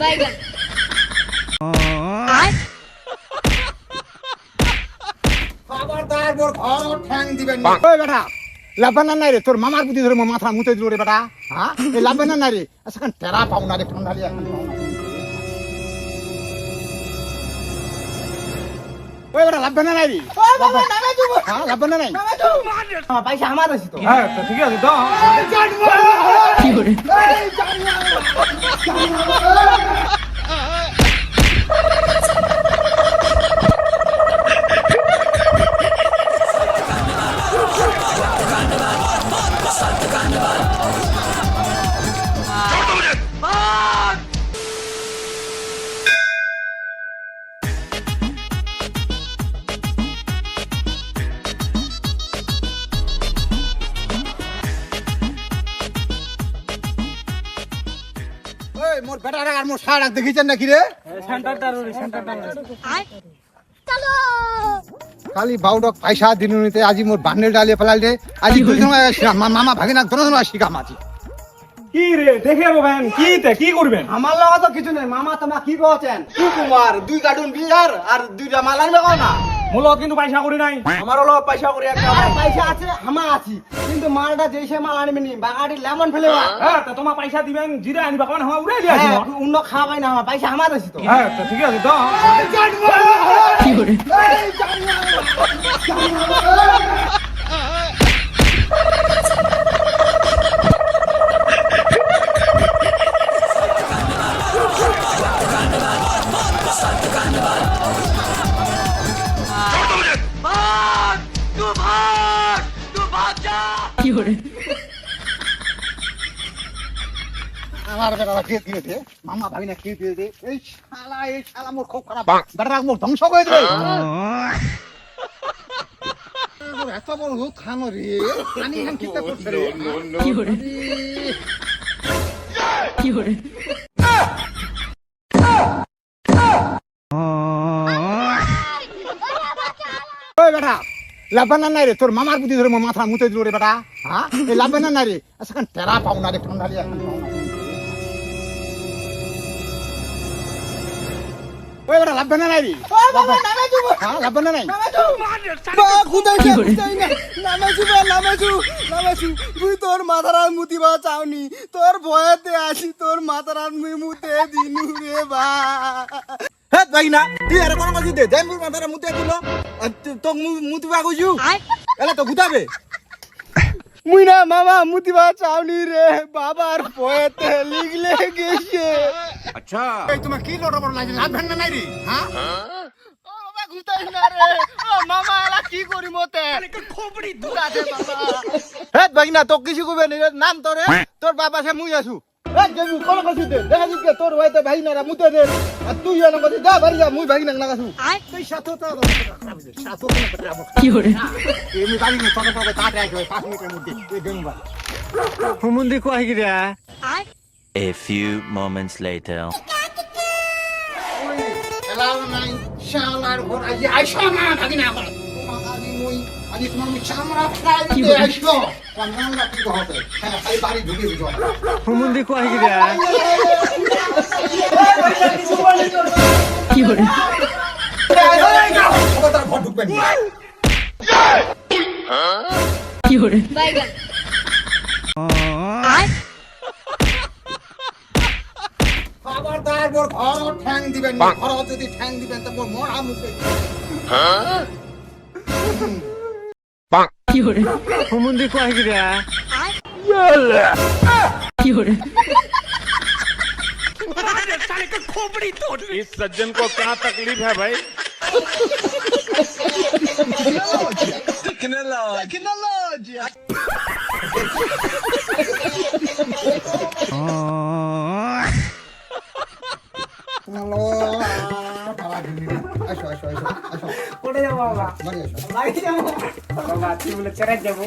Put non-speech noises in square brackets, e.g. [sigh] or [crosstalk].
বাইগান খবরদার মোর ঘর ঠ্যাং দিবেন না ওই বেটা লাভবান নাই রে তোর মামার বুদ্ধি ধরে মাথা মুতে দিল রে বেটা হ্যাঁ এই নাই রে আচ্ছা টেরা পাও না রে ঠান্ডা লিয়া ওই বেটা লাভবান নাই রে হ্যাঁ নাই পয়সা আমার আছে তো হ্যাঁ তো ঠিক আছে [laughs] ওই মোর বেটা আর মোর সারা দেখিছেন নাকি রে? সেন্টারটা রুড়ি সেন্টারটা চলো। খালি বাউডক পয়সা দিন নিতে আজি মোর বান্ডেল ডালিয়ে ফেলাল রে। আজি দুজন মামা ভাগিনা দুজন শিকাম আজি। কি রে দেখে রবেন কি তে কি করবেন? আমার লগা তো কিছু নেই মামা তোমা কি কছেন কি কুমার দুই কার্টুন বিয়ার আর দুইটা মাল আনবে কও না। মূল কিন্তু পয়সা করি নাই। আমার হলো পয়সা করি একটা পয়সা আছে আমার আছি। কিন্তু মালটা যেইসে মাল আনবে নি বাগাটি লেমন ফেলে হ্যাঁ তো তোমার পয়সা দিবেন জিরা আনিবা কারণ আমার উড়াই দিয়া হ্যাঁ, অন্য খাওয়াই না আমার পয়সা আমার আছে তো। হ্যাঁ তো ঠিক আছে দাও আমার বেটা কে দিয়ে দে মামা ভাগিনা কে দিয়ে দে এই শালা এই শালা মোর খুব খারাপ বেটা মোর ধ্বংস করে দেবে এত বড় হুক খানো রে পানি খান কিতা করছে রে বেটা লাভবান নাই রে তোর মামার বুদ্ধি ধরে মাথা মুতে দিল রে বেটা। হ্যাঁ এই লাভবান নাই রে আচ্ছা টেরা পাও না রে ঠান্ডা লিয়া ওই বেটা লাভবান নাই রে। হ্যাঁ লাভবান নাই। তুই তোর মাথার মুতিবা চাওনি তোর ভয়েতে আসি তোর মাথার মুতে দিনু রে বা। হে ভাই না তুই এর কোন কথা দে দেন মাথার মুতে দিল। তো মুতিবা কইছু এলা তো গুতাবে? মুই না মামা মুতিবা চাওনি রে বাবার ভয়েতে লিগলে গেছে। এই তোমার কি লড়া বড় লাগে লাভবান নাই রে? হ্যাঁ ও বাবা গুতাই না রে। ও মামা এলা কি করি মতে? খোপড়ি দুলাতে বাবা। হে ভাই না তো কিছু কইবে নি নাম তোরে। তোর বাবা সে মুই আছু। কোন কথা দে দেখা দিকে তোর হইতে ভাই না মুতে দে। আর তুই এনে কথা দা বাড়ি যা মুই ভাই না লাগাছু এই সাথে তো সাথে তো কি করে এমনি বাড়ি নিয়ে তখন তবে তাতে আসবে পাঁচ মিনিটের মধ্যে। এই দেবো বা হুমুন্দি কয় কি রে A few moments later. এলাও নাই শালার ঘর আজ আইসো না ভাগি না আমার তোমার আজি আইসো পঞ্চান্ন লাখ কি হ্যাঁ খালি বাড়ি ঢুকে বুঝো হুমুন্দি কয় কি রে খবরদার ঘর ঢুকবেন না বাইগান খবরদার মোর ঘর ঠ্যাং দিবেন না। ঘর যদি ঠ্যাং দিবেন তো মোর মরা মুখে। হুমুন্দি কয় কি রে इस सज्जन को क्या तकलीफ है भाई হ্যালো বাবা ঢুলি আসো বাবা বাড়ি যাব বাবা তুই বলে চেরাই যাব